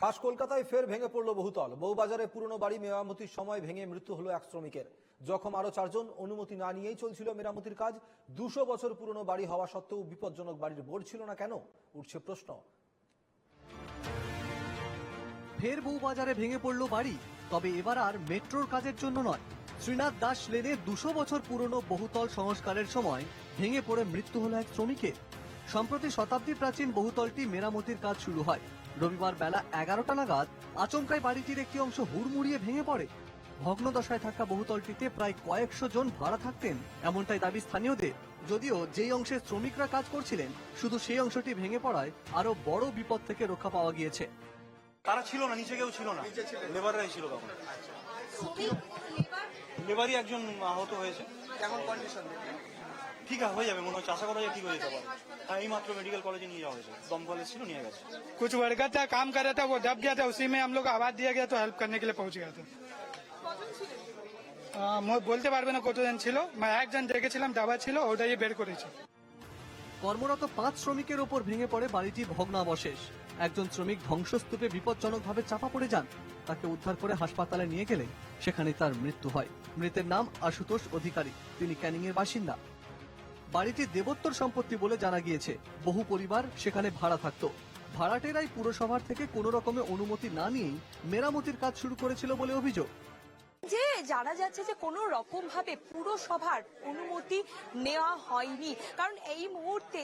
খাস কলকাতায় ফের ভেঙে পড়ল বহুতল। বউবাজারে পুরনো বাড়ি মেরামতির সময় ভেঙে মৃত্যু হলো এক শ্রমিকের। জখম আরও চারজন, অনুমতি না নিয়েই চলছিল মেরামতির কাজ। দুশো বছর পুরনো বাড়ি হওয়া সত্ত্বেও বিপজ্জনক বাড়ির বোর্ড ছিল না কেন? উঠছে প্রশ্ন। ফের বউবাজারে ভেঙে পড়ল বাড়ি। তবে এবার আর মেট্রোর কাজের জন্য নয়। শ্রীনাথ দাস লেনে দুশো বছর পুরনো বহুতল সংস্কারের সময় ভেঙে পড়ে মৃত্যু হলো এক শ্রমিকের। সম্প্রতি শতাব্দী প্রাচীন বহুতলটি মেরামতির কাজ শুরু হয়। রবিবার বেলা এগারোটা নাগাদ আচমকায় বাড়িটির একটি অংশ হুড়মুড়িয়ে ভেঙে পড়ে। ভগ্নদশায় থাকা বহুতলটিতে প্রায় কয়েকশো জন ভাড়া থাকতেন এমনটাই দাবি স্থানীয়দের। যদিও যেই অংশে শ্রমিকরা কাজ করছিলেন শুধু সেই অংশটি ভেঙে পড়ায় আরও বড় বিপদ থেকে রক্ষা পাওয়া গিয়েছে। তারা ছিল না নিচে কেউ ছিল না। লেবাররাই ছিল তখন। লেবারই একজন আহত হয়েছে। কেমন কন্ডিশন ঠিক আছে হয়ে যাবে মনে হচ্ছে আশা করা যায় ঠিক হয়ে যেতে পারে হ্যাঁ এই মাত্র মেডিকেল কলেজে নিয়ে যাওয়া হয়েছে দমকল এসেছিল নিয়ে গেছে कुछ वर्कर था काम कर रहा था वो दब गया था उसी में हम लोग आवाज दिया गया तो हेल्प करने के लिए पहुंच गया था আহ, মই বলতে পারবে না কতজন ছিল মানে একজন দেখেছিলাম দাবা ছিল ওটাই বের করেছি কর্মরত পাঁচ শ্রমিকের ওপর ভেঙে পড়ে বাড়িটি ভগ্নাবশেষ একজন শ্রমিক ধ্বংসস্তূপে বিপজ্জনকভাবে চাপা পড়ে যান তাকে উদ্ধার করে হাসপাতালে নিয়ে গেলে সেখানে তার মৃত্যু হয় মৃতের নাম আশুতোষ অধিকারী তিনি ক্যানিং এর বাসিন্দা বাড়িটি দেবোত্তর সম্পত্তি বলে জানা গিয়েছে। বহু পরিবার সেখানে ভাড়া থাকত। ভাড়াটেরাই পুরসভার থেকে কোনো রকমের অনুমতি না নিয়েই মেরামতির কাজ শুরু করেছিল বলে অভিযোগ। যে জানা যাচ্ছে যে কোনো রকম ভাবে পুরসভার অনুমতি নেওয়া হয়নি। কারণ এই মুহূর্তে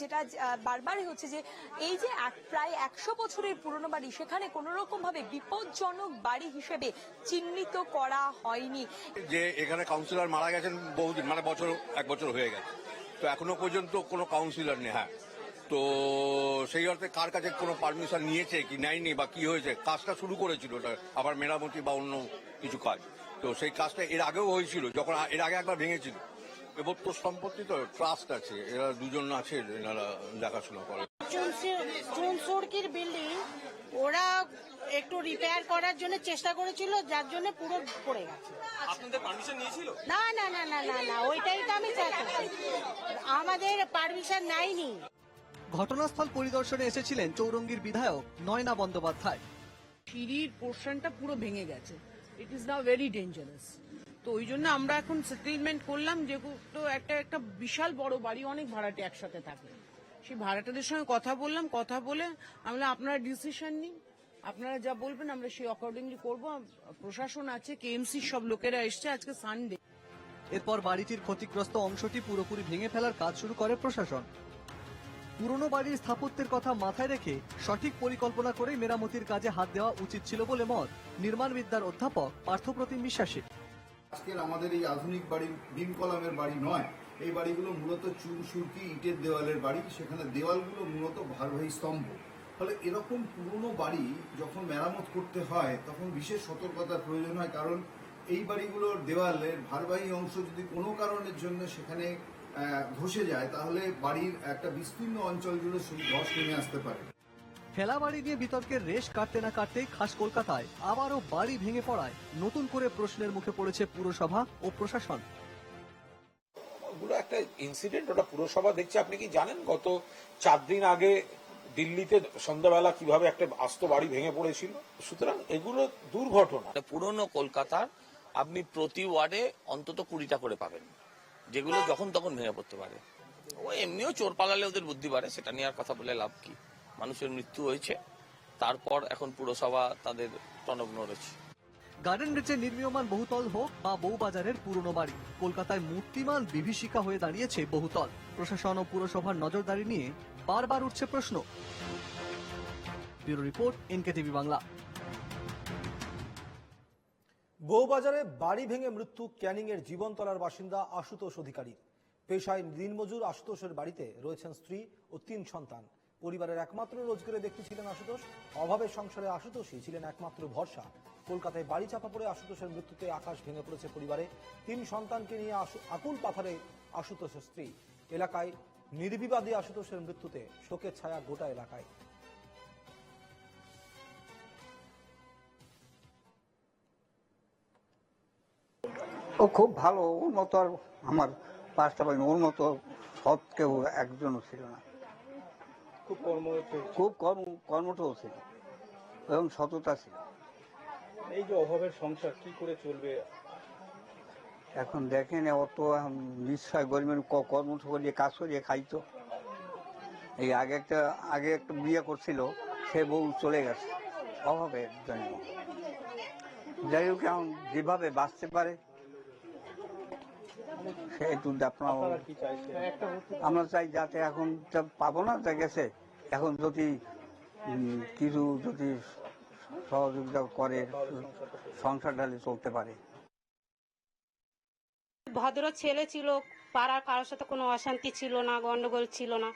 যেটা আহ, বারবারই হচ্ছে যে এই যে প্রায় একশো বছরের পুরনো বাড়ি সেখানে কোনো রকম ভাবে বিপজ্জনক বাড়ি হিসেবে চিহ্নিত করা হয়নি। যে এখানে কাউন্সিলর মারা গেছেন বহুদিন মানে বছর এক বছর হয়ে গেছে। তো এখনও পর্যন্ত কোনো কাউন্সিলর নেই হ্যাঁ। তো সেই অর্থে কার কাছে কোনো পারমিশন নিয়েছে কি নেয়নি বা কি হয়েছে? কাজটা শুরু করেছিল ওটা আবার মেরামতি বা অন্য কিছু কাজ। তো সেই কাজটা এর আগেও হয়েছিল যখন এর আগে একবার ভেঙেছিল। এবার তো সম্পত্তি তো ট্রাস্ট আছে এরা দুজন আছে এনারা দেখাশোনা করে। চুনসুরকির বিল্ডিং ওরা একটু রিপেয়ার করার জন্য চেষ্টা করেছিল যার জন্য পুরো পড়ে গেছে। আপনাদের পারমিশন নিয়েছিল? না না না না না না ওইটাই তো আমি চাচ্ছি আমাদের পারমিশন নাইনি ঘটনাস্থল পরিদর্শনে এসেছিলেন চৌরঙ্গীর বিধায়ক নয়না বন্দ্যোপাধ্যায়। সিঁড়ির পোর্শনটা পুরো ভেঙে গেছে। It is now very dangerous তো ওই জন্য আমরা এখন সেটেলমেন্ট করলাম যেহেতু একটা একটা বিশাল বড় বাড়ি অনেক ভাড়াটে একসাথে থাকে। সেই ভাড়াটাদের সঙ্গে কথা বললাম কথা বলে আমরা আপনারা ডিসিশন নিন আপনারা যা বলবেন আমরা সেই অ্যাকর্ডিংলি করব। প্রশাসন আছে কেএমসি সব লোকেরা এসছে আজকে সানডে এরপর বাড়িটির ক্ষতিগ্রস্ত অংশটি পুরোপুরি ভেঙে ফেলার কাজ শুরু করে প্রশাসন। পুরনো বাড়ির স্থাপত্যের কথা মাথায় রেখে সঠিক পরিকল্পনা করে মেরামতির কাজে হাত দেওয়া উচিত ছিল বলে মত নির্মাণ বিদ্যার অধ্যাপক পার্থপ্রতিম বিশ্বাসী। আজকের আমাদের এই আধুনিক বাড়ি ভীম কলামের বাড়ি নয়, এই বাড়িগুলো মূলত চুন, সুরকি, ইটের দেওয়ালের বাড়ি, সেখানে দেওয়ালগুলো মূলত ভারবাহী স্তম্ভ। ফলে এরকম পুরনো বাড়ি যখন মেরামত করতে হয়, তখন বিশেষ সতর্কতার প্রয়োজন হয়, কারণ এই বাড়িগুলোর দেওয়ালের ভারবাহী অংশ যদি কোনো কারণের জন্য সেখানে ধসে যায় তাহলে বাড়ির একটা বিস্তীর্ণ অঞ্চল জুড়ে সেই ধস নেমে আসতে পারে। ফেলা বাড়ি নিয়ে বিতর্কের রেশ কাটতে না কাটতেই খাস কলকাতায় আবারও বাড়ি ভেঙে পড়ায়। নতুন করে প্রশ্নের মুখে পড়েছে পুরসভা ও প্রশাসন। ওগুলো একটা ইনসিডেন্ট ওটা পুরসভা দেখছে। আপনি কি জানেন গত চার দিন আগে দিল্লিতে সন্ধ্যাবেলা কীভাবে একটা আস্ত বাড়ি ভেঙে পড়েছিল? সুতরাং এগুলো দুর্ঘটনা। পুরনো কলকাতার আপনি প্রতি ওয়ার্ডে অন্তত কুড়িটা করে পাবেন। যেগুলো যখন তখন ভেঙে পড়তে পারে। ও এমনিও চোর পালালে ওদের বুদ্ধি বাড়ে, সেটা নিয়ে আর কথা বলে লাভ কি? মানুষের মৃত্যু হয়েছে, তারপর এখন পুরসভা তাদের টনগ্ন রয়েছে গার্ডেন রিচে নির্মীয়মান বহুতল হোক বা বউবাজারের পুরনো বাড়ি, কলকাতায় মূর্তিমান বিভীষিকা হয়ে দাঁড়িয়েছে বহুতল। প্রশাসন ও পুরসভার নজরদারি নিয়ে বারবার উঠছে প্রশ্ন। Bureau report NK Bangla. বউবাজারে বাড়ি ভেঙে মৃত্যু ক্যানিং এর জীবনতলার বাসিন্দা আশুতোষ অধিকারী। পেশায় দিনমজুর আশুতোষের বাড়িতে রয়েছেন স্ত্রী ও তিন সন্তান। পরিবারের একমাত্র রোজগারের ব্যক্তি ছিলেন আশুতোষ। অভাবের সংসারে আশুতোষই ছিলেন একমাত্র ভরসা। কলকাতায় বাড়ি চাপা পড়ে আশুতোষের মৃত্যুতে আকাশ ভেঙে পড়েছে পরিবারে। তিন সন্তানকে নিয়ে আকুল পাথারে আশুতোষের স্ত্রী। এলাকায় নির্বিবাদী আশুতোষের মৃত্যুতে শোকের ছায়া গোটা এলাকায়। ও খুব ভালো ওর মতো আর আমার পাঁচটা বাড়ি ওর মতো সৎ কেউ একজনও ছিল না। খুব কর্ম খুব কর্ম কর্মঠও ছিল এবং সততা ছিল। এই যে অভাবের সংসার কি করে চলবে? এখন দেখেন অত নিশ্চয় গরিবের ক- কর্ম করিয়ে কাজ করিয়ে খাইতো। এই আগে একটা আগে একটা বিয়ে করছিল সে বউ চলে গেছে অভাবের জন্য। যাই হোক এখন যেভাবে বাঁচতে পারে সে একটু আপনার আপনারা আমরা চাই যাতে এখন যা পাবো না তা গেছে এখন যদি কিছু যদি সহযোগিতা করে সংসার ঢালে চলতে পারে। ভদ্র ছেলে ছিল পাড়ার কারোর সাথে কোনো অশান্তি ছিল না গন্ডগোল ছিল না।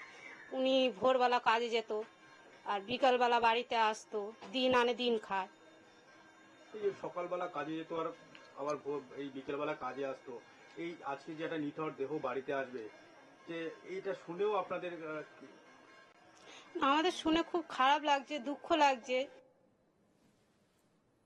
উনি ভোরবেলা কাজে যেত আর বিকালবেলা বাড়িতে আসতো দিন আনে দিন খায়। সকালবেলা কাজে যেত আর আবার এই বিকেলবেলা কাজে আসতো এই আজকে যে একটা নিথর দেহ বাড়িতে আসবে, যে এটা শুনেও আপনাদের আমাদের শুনে খুব খারাপ লাগছে, দুঃখ লাগছে।